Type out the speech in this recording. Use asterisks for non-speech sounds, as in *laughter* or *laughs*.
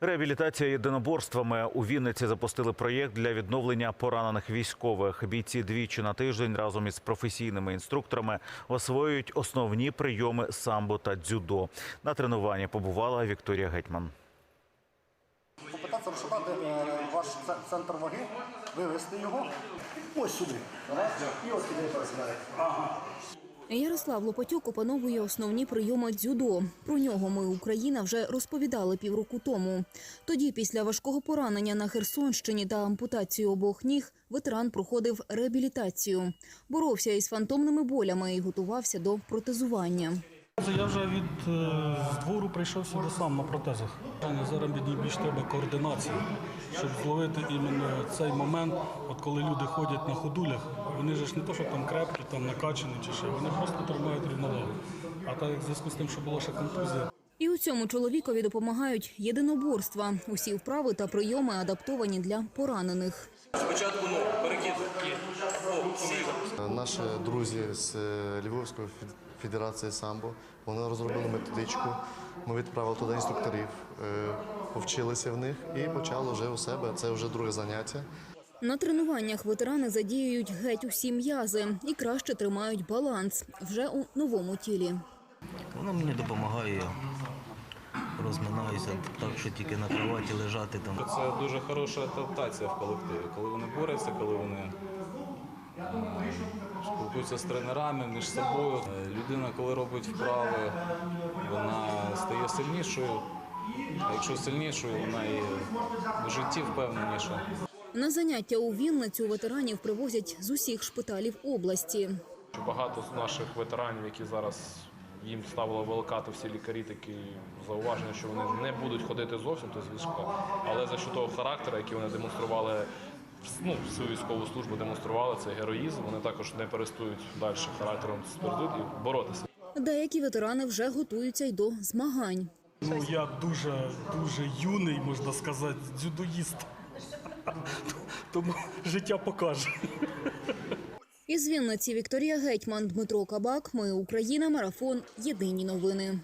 Реабілітація єдиноборствами у Вінниці запустили проєкт для відновлення поранених військових. Бійці двічі на тиждень разом із професійними інструкторами освоюють основні прийоми самбо та дзюдо. На тренуванні побувала Вікторія Гетьман. Попитатися розшукати е, ваш центр ваги, вивести його. Ось сюди. І ось сюди пересідає. Ярослав Лопатюк опановує основні прийоми дзюдо. Про нього ми Україна вже розповідали півроку тому. Тоді, після важкого поранення на Херсонщині та ампутації обох ніг, ветеран проходив реабілітацію, боровся із фантомними болями і готувався до протезування. Я вже від е, з двору прийшов сюди сам на протезах. Зараз мені більш треба координації, щоб зловити іменно цей момент, от коли люди ходять на ходулях, вони ж не то, що там крепкі, там накачані чи ще, вони просто тримають рівновагу. А так як в зв'язку з тим, що була ще контузія, І у цьому чоловікові допомагають єдиноборства. Усі вправи та прийоми адаптовані для поранених. Спочатку ногу, Наші друзі з е, Львівської федерації самбо вони розробили методичку. Ми відправили туди інструкторів, е, повчилися в них і почали вже у себе. Це вже друге заняття. На тренуваннях ветерани задіюють геть усі м'язи і краще тримають баланс вже у новому тілі. Воно мені допомагає. Розминаюся так, що тільки на кроваті лежати там. Це дуже хороша адаптація в колективі, коли вони борються, коли вони спілкуються з тренерами між собою. Е, Людина, коли робить вправи, вона стає сильнішою. А якщо сильнішою, вона і в житті впевненіша. На заняття у Вінницю ветеранів привозять з усіх шпиталів області. Багато з наших ветеранів, які зараз їм ставили великати всі лікарі, такі зауваження, що вони не будуть ходити зовсім то з але за що того характеру, який вони демонстрували. Ну, свою військову службу демонстрували цей героїзм. Вони також не перестають далі характером спередуть і боротися. Деякі ветерани вже готуються й до змагань. ну я дуже дуже юний, можна сказати, дзюдоїст. *laughs* Тому життя покаже. Із Вінниці Вікторія Гетьман, Дмитро Кабак. Ми Україна. Марафон. Єдині новини.